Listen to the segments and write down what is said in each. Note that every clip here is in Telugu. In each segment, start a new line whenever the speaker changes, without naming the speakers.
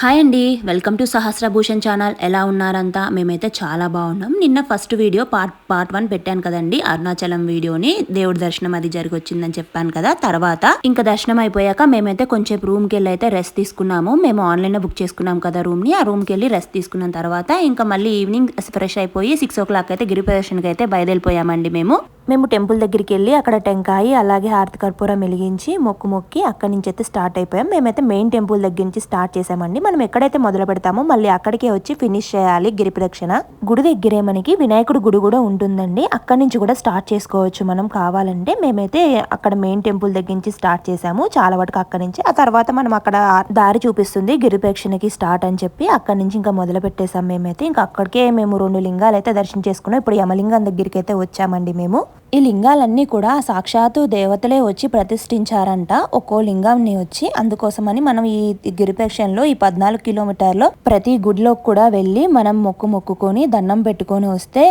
హాయ్ అండి వెల్కమ్ టు సహస్రభూషణ్ ఛానల్. ఎలా ఉన్నారంతా? మేమైతే చాలా బాగున్నాం. నిన్న first video part part one పెట్టాను కదండి అరుణాచలం వీడియోని. దేవుడి దర్శనం అది జరిగొచ్చిందని చెప్పాను కదా తర్వాత ఇంకా దర్శనం అయిపోయాక మేమైతే కొంచెం రూమ్కి వెళ్ళి అయితే రెస్ట్ తీసుకున్నాము. మేము ఆన్లైన్లో బుక్ చేసుకున్నాం కదా రూమ్ని ఆ రూమ్కి వెళ్ళి రెస్ట్ తీసుకున్న తర్వాత ఇంకా మళ్ళీ ఈవినింగ్ ఫ్రెష్ అయిపోయి సిక్స్ ఓ క్లాక్ అయితే గిరిప్రదర్శనకి అయితే బయలుదేరిపోయామండి మేము. మేము టెంపుల్ దగ్గరికి వెళ్ళి అక్కడ టెంకాయి అలాగే హారతి కర్పూరం వెలిగించి మొక్కు మొక్కి అక్కడి నుంచి అయితే స్టార్ట్ అయిపోయాం. మేమైతే మెయిన్ టెంపుల్ దగ్గర నుంచి స్టార్ట్ చేసామండి. మనం ఎక్కడైతే మొదలు పెడతామో మళ్ళీ అక్కడికే వచ్చి ఫినిష్ చేయాలి గిరి ప్రదక్షిణ. గుడి దగ్గరే మనకి వినాయకుడు గుడి కూడా ఉంటుందండి. అక్కడి నుంచి కూడా స్టార్ట్ చేసుకోవచ్చు మనం కావాలంటే. మేమైతే అక్కడ మెయిన్ టెంపుల్ దగ్గర నుంచి స్టార్ట్ చేసాము. చాలా వరకు అక్కడి నుంచి. ఆ తర్వాత మనం అక్కడ దారి చూపిస్తుంది గిరి ప్రదక్షిణకి స్టార్ట్ అని చెప్పి. అక్కడి నుంచి ఇంకా మొదలు పెట్టేసాం మేమైతే. ఇంకా అక్కడికే మేము రెండు లింగాలు అయితే దర్శనం చేసుకున్నాం. ఇప్పుడు యమలింగం దగ్గరికి అయితే వచ్చామండి మేము. ఈ లింగాలన్నీ కూడా సాక్షాత్తు దేవతలే వచ్చి ప్రతిష్ఠించారంట. ఒక్కో లింగాన్ని వచ్చి అందుకోసమని మనం ఈ గిరిపక్షంలో ఈ పద్నాలుగు కిలోమీటర్లో ప్రతి గుడిలోకి కూడా వెళ్ళి మనం మొక్కు మొక్కుకొని దండం పెట్టుకొని వస్తే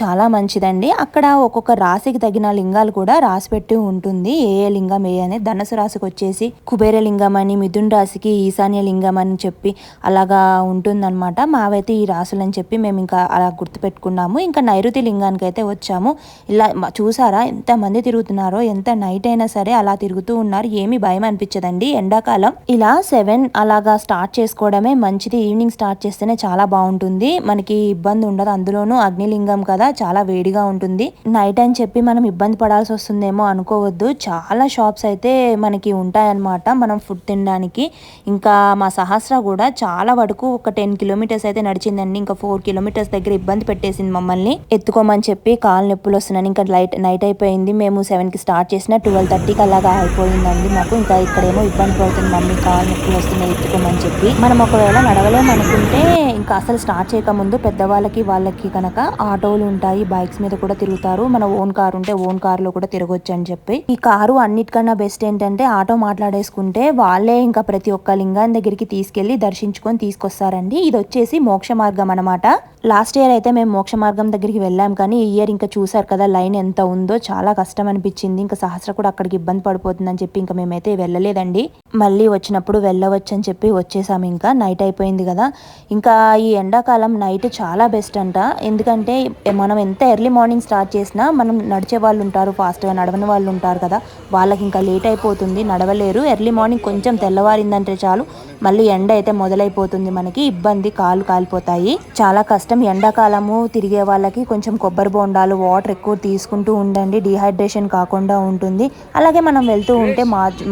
చాలా మంచిదండి. అక్కడ ఒక్కొక్క రాశికి తగిన లింగాలు కూడా రాసి పెట్టి ఉంటుంది. ఏ ఏ లింగం ఏ అనేది ధనసు రాశికి వచ్చేసి కుబేర లింగం అని మిథున్ రాశికి ఈశాన్య లింగం అని చెప్పి అలాగా ఉంటుందన్నమాట. మావైతే ఈ రాసులు అని చెప్పి మేము ఇంకా అలా గుర్తుపెట్టుకున్నాము. ఇంకా నైరుతి లింగానికి అయితే వచ్చాము. ఇలా చూసారా? ఎంత మంది తిరుగుతున్నారో ఎంత నైట్ అయినా సరే అలా తిరుగుతూ ఉన్నారు. ఏమి భయం అనిపించదండి. ఎండాకాలం ఇలా సెవెన్ అలాగా స్టార్ట్ చేసుకోవడమే మంచిది. ఈవినింగ్ స్టార్ట్ చేస్తేనే చాలా బాగుంటుంది. మనకి ఇబ్బంది ఉండదు. అందులోనూ అగ్నిలింగం కదా చాలా వేడిగా ఉంటుంది. నైట్ అని చెప్పి మనం ఇబ్బంది పడాల్సి వస్తుందేమో అనుకోవద్దు. చాలా షాప్స్ అయితే మనకి ఉంటాయన్నమాట. మనం ఫుడ్ తినడానికి. ఇంకా మా సహస్ర కూడా చాలా వరకు ఒక టెన్ కిలోమీటర్స్ అయితే నడిచిందండి. ఇంకా ఫోర్ కిలోమీటర్స్ దగ్గర ఇబ్బంది పెట్టేసింది మమ్మల్ని. ఎత్తుకోమని చెప్పి కాలు నొప్పులు వస్తున్నాను ఇంకా లైట్ నైట్ అయిపోయింది. మేము సెవెన్కి స్టార్ట్ చేసిన ట్వెల్వ్ థర్టీకి అలాగా అయిపోయిందండి. మాకు ఇంకా ఇక్కడేమో ఇబ్బంది పడుతుంది. మమ్మీ కాల్ నొప్పులు వస్తున్నాయి ఎత్తుకోమని చెప్పి. మనం ఒకవేళ నడవలేము అనుకుంటే ఇంకా అసలు స్టార్ట్ చేయకముందు పెద్దవాళ్ళకి వాళ్ళకి కనుక ఆటోలు ఉంటాయి బైక్స్ మీద కూడా తిరుగుతారు. మన ఓన్ కార్ ఉంటే ఓన్ కార్లో కూడా తిరగొచ్చు అని చెప్పి. ఈ కారు అన్నిటికన్నా బెస్ట్ ఏంటంటే ఆటో మాట్లాడేసుకుంటే వాళ్ళే ఇంకా ప్రతి ఒక్క లింగాన్ని దగ్గరికి తీసుకెళ్ళి దర్శించుకొని తీసుకొస్తారండి. ఇది వచ్చేసి మోక్ష మార్గం అనమాట లాస్ట్ ఇయర్ అయితే మేము మోక్ష మార్గం దగ్గరికి వెళ్ళాం. కానీ ఈ ఇయర్ ఇంకా చూసారు కదా లైన్ ఎంత ఉందో చాలా కష్టం అనిపించింది ఇంకా సహస్ర కూడా అక్కడికి ఇబ్బంది పడిపోతుందని చెప్పి ఇంకా మేమైతే వెళ్ళలేదండి. మళ్ళీ వచ్చినప్పుడు వెళ్ళవచ్చు అని చెప్పి వచ్చేసాము ఇంకా. నైట్ అయిపోయింది కదా. ఇంకా ఈ ఎండాకాలం నైట్ చాలా బెస్ట్ అంట. ఎందుకంటే మనం ఎంత ఎర్లీ మార్నింగ్ స్టార్ట్ చేసినా మనం నడిచే వాళ్ళు ఉంటారు ఫాస్ట్గా నడవని వాళ్ళు ఉంటారు కదా. వాళ్ళకి ఇంకా లేట్ అయిపోతుంది. నడవలేరు. ఎర్లీ మార్నింగ్ కొంచెం తెల్లవారిందంటే చాలు. మళ్ళీ ఎండ అయితే మొదలైపోతుంది మనకి. ఇబ్బంది కాలు కాలిపోతాయి. చాలా కష్టం. ఎండాకాలము తిరిగే వాళ్ళకి కొంచెం కొబ్బరి బొండాలు వాటర్ ఎక్కువ తీసుకుంటూ ఉండండి. డిహైడ్రేషన్ కాకుండా ఉంటుంది. అలాగే మనం వెళ్తూ ఉంటే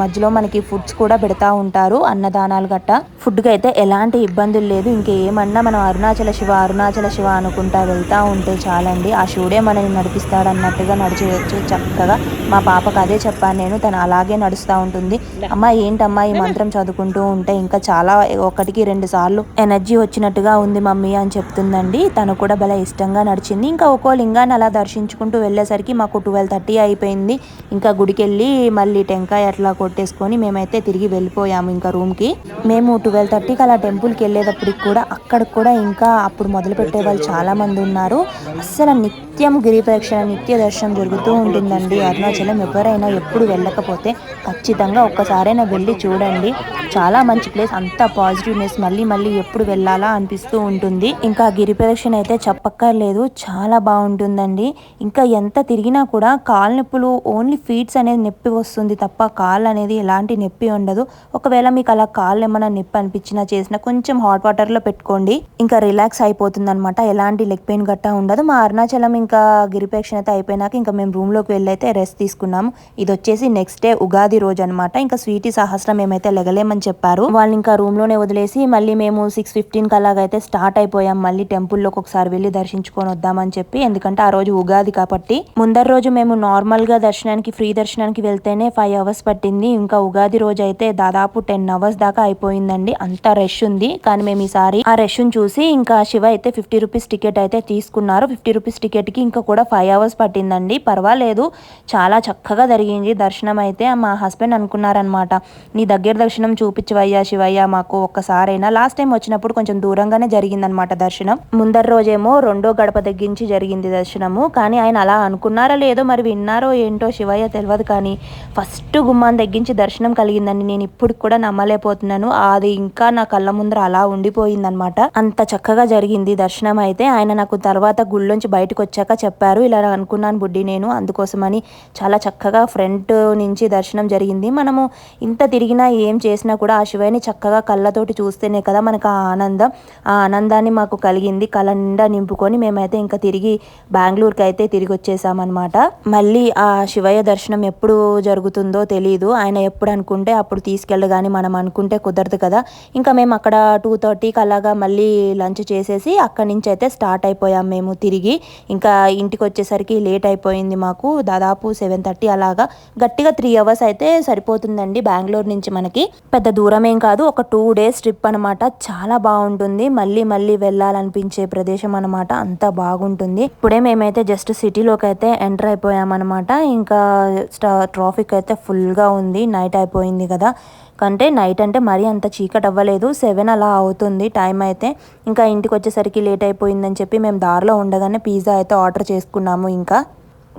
మధ్యలో మనకి ఫుడ్స్ కూడా పెడతా ఉంటారు. అన్నదానాలు గట్ట. ఫుడ్కి అయితే ఎలాంటి ఇబ్బందులు లేదు. ఇంకేమన్నా మనం అరుణాచల శివ అరుణాచల శివ అనుకుంటా వెళ్తూ ఉంటే చాలండి. ఆ శివుడే మనని నడిపిస్తాడు అన్నట్టుగా నడిచేయచ్చు చక్కగా. మా పాపకు అదే చెప్పాను నేను. తను అలాగే నడుస్తూ ఉంటుంది. అమ్మ ఏంటమ్మా ఈ మంత్రం చదువుకుంటూ ఉంటే ఇంకా చాలా ఒకటికి రెండు సార్లు ఎనర్జీ వచ్చినట్టుగా ఉంది మమ్మీ అని చెప్తుందండి. తను కూడా భలే ఇష్టంగా నడిచింది. ఇంకా ఒక్కో లింగాన్ని అలా దర్శించుకుంటూ వెళ్ళేసరికి మాకు ట్వెల్వ్ థర్టీ అయిపోయింది. ఇంకా గుడికి వెళ్ళి మళ్ళీ టెంకాయ అట్లా కొట్టేసుకొని మేమైతే తిరిగి వెళ్ళిపోయాము ఇంకా రూమ్కి మేము ట్వెల్వ్ థర్టీకి అలా టెంపుల్కి వెళ్ళేటప్పటికి కూడా అక్కడ కూడా ఇంకా అప్పుడు మొదలు పెట్టే వాళ్ళు చాలా మంది ఉన్నారు. అస్సలు నిత్యం గిరి నిత్య దర్శనం జరుగుతూ ఉంటుందండి. అరుణాచలం ఎవరైనా ఎప్పుడు వెళ్ళకపోతే ఖచ్చితంగా ఒక్కసారైనా వెళ్ళి చూడండి. చాలా మంచి ప్లేస్ అంత పాజిటివ్నెస్ మళ్ళీ మళ్ళీ ఎప్పుడు వెళ్ళాలా అనిపిస్తూ ఉంటుంది. ఇంకా గిరి ప్రదక్షిణ అయితే చెప్పక్కర్లేదు చాలా బాగుంటుందండి. ఇంకా ఎంత తిరిగి తిరిగినా కూడా కాలు నొప్పులు ఓన్లీ ఫీట్స్ అనేది నొప్పి వస్తుంది తప్ప కాళ్ళు అనేది ఎలాంటి నొప్పి ఉండదు. ఒకవేళ మీకు అలా కాళ్ళు ఏమైనా నొప్పి అనిపించినా చేసినా కొంచెం హాట్ వాటర్లో పెట్టుకోండి. ఇంకా రిలాక్స్ అయిపోతుంది అనమాట ఎలాంటి లెగ్ పెయిన్ గట్టా ఉండదు. మా అరుణాచలం ఇంకా గిరిపేక్షణ అయితే అయిపోయినాక ఇంకా మేము రూమ్లోకి వెళ్ళి అయితే రెస్ట్ తీసుకున్నాము ఇది వచ్చేసి నెక్స్ట్ డే ఉగాది రోజు అనమాట ఇంకా స్వీటీ సహస్రం ఏమైతే లెగలేమని చెప్పారు వాళ్ళు ఇంకా రూమ్లోనే వదిలేసి మళ్ళీ మేము సిక్స్ ఫిఫ్టీన్కి అలాగైతే స్టార్ట్ అయిపోయాం. మళ్ళీ టెంపుల్లోకి ఒకసారి వెళ్ళి దర్శించుకొని వద్దామని చెప్పి. ఎందుకంటే ఆ రోజు ఉగాది కాబట్టి ముందర రోజు మేము నార్మల్గా దర్శనానికి ఫ్రీ దర్శనానికి వెళ్తేనే ఫైవ్ అవర్స్ పట్టింది. ఇంకా ఉగాది రోజు అయితే దాదాపు టెన్ అవర్స్ దాకా అయిపోయిందండి. అంత రష్ ఉంది. కానీ మేము ఈసారి ఆ రష్ను చూసి ఇంకా శివ అయితే ఫిఫ్టీ రూపీస్ టికెట్ అయితే తీసుకున్నారు. ఫిఫ్టీ రూపీస్ టికెట్కి ఇంకా కూడా ఫైవ్ అవర్స్ పట్టిందండి. పర్వాలేదు. చాలా చక్కగా జరిగింది దర్శనం అయితే. మా హస్బెండ్ అనుకున్నారనమాట నీ దగ్గర దర్శనం చూపించవయ్యా శివయ్య మాకు ఒక్కసారైనా. లాస్ట్ టైం వచ్చినప్పుడు కొంచెం దూరంగానే జరిగిందనమాట దర్శనం. ముందర రోజేమో రెండో గడప తగ్గించి జరిగింది దర్శనము. కానీ ఆయన అలా అనుకున్న ఉన్నారో లేదో మరి విన్నారో ఏంటో శివయ్య తెలియదు కానీ ఫస్ట్ గుమ్మాన్ని తగ్గించి దర్శనం కలిగిందని నేను ఇప్పుడు కూడా నమ్మలేకపోతున్నాను. అది ఇంకా నా కళ్ళ ముందర అలా ఉండిపోయిందనమాట అంత చక్కగా జరిగింది దర్శనం అయితే. ఆయన నాకు తర్వాత గుళ్ళోంచి బయటకు వచ్చాక చెప్పారు. ఇలా అనుకున్నాను బుడ్డి నేను. అందుకోసమని చాలా చక్కగా ఫ్రంట్ నుంచి దర్శనం జరిగింది. మనము ఇంత తిరిగినా ఏం చేసినా కూడా ఆ శివయ్యని చక్కగా కళ్ళతోటి చూస్తేనే కదా మనకు ఆ ఆనందం. ఆ ఆనందాన్ని మాకు కలిగింది. కళ్ళ నిండా నింపుకొని మేమైతే ఇంకా తిరిగి బెంగళూరుకి అయితే తిరిగి వచ్చేసామన్నమాట మళ్ళీ ఆ శివయ్య దర్శనం ఎప్పుడు జరుగుతుందో తెలియదు ఆయన ఎప్పుడు అనుకుంటే అప్పుడు తీసుకెళ్ళగాని మనం అనుకుంటే కుదరదు కదా. ఇంకా మేము అక్కడ టూ థర్టీకి అలాగా మళ్ళీ లంచ్ చేసేసి అక్కడి నుంచి అయితే స్టార్ట్ అయిపోయాం మేము తిరిగి. ఇంకా ఇంటికి వచ్చేసరికి లేట్ అయిపోయింది మాకు. దాదాపు సెవెన్ థర్టీ అలాగా. గట్టిగా త్రీ అవర్స్ అయితే సరిపోతుందండి బెంగళూరు నుంచి మనకి. పెద్ద దూరం ఏం కాదు. ఒక టూ డేస్ ట్రిప్ అనమాట చాలా బాగుంటుంది. మళ్ళీ మళ్ళీ వెళ్ళాలనిపించే ప్రదేశం అనమాట అంత బాగుంటుంది. ఇప్పుడే మేమైతే జస్ట్ సిటీలోకి అయితే ఎంటర్ అయిపోయామన్నమాట. ఇంకా ట్రాఫిక్ అయితే ఫుల్గా ఉంది. నైట్ అయిపోయింది కదా. కంటే నైట్ అంటే మరీ అంత చీకటి అవ్వలేదు. సెవెన్ అలా అవుతుంది టైం అయితే. ఇంకా ఇంటికి వచ్చేసరికి లేట్ అయిపోయిందని చెప్పి మేము దారిలో ఉండగానే పిజ్జా అయితే ఆర్డర్ చేసుకున్నాము ఇంకా.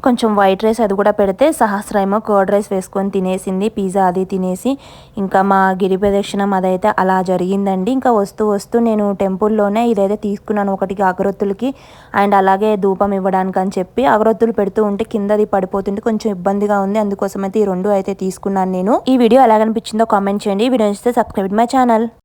కొంచెం వైట్ రైస్ అది కూడా పెడితే సహస్ర కర్డ్ రైస్ వేసుకొని తినేసింది పిజ్జా అది తినేసి. ఇంకా మా గిరి ప్రదక్షిణం అదైతే అలా జరిగిందండి. ఇంకా వస్తూ వస్తూ నేను టెంపుల్లోనే ఇదైతే తీసుకున్నాను ఒకటికి అగరొత్తులకి. అండ్ అలాగే ధూపం ఇవ్వడానికి అని చెప్పి అగరొత్తులు పెడుతూ ఉంటే కిందది పడిపోతుంటే కొంచెం ఇబ్బందిగా ఉంది. అందుకోసం అయితే ఈ రెండు అయితే తీసుకున్నాను నేను. ఈ వీడియో ఎలాగనిపించిందో కామెంట్ చేయండి. ఈ వీడియో నచ్చితే సబ్స్క్రైబ్ మై ఛానల్.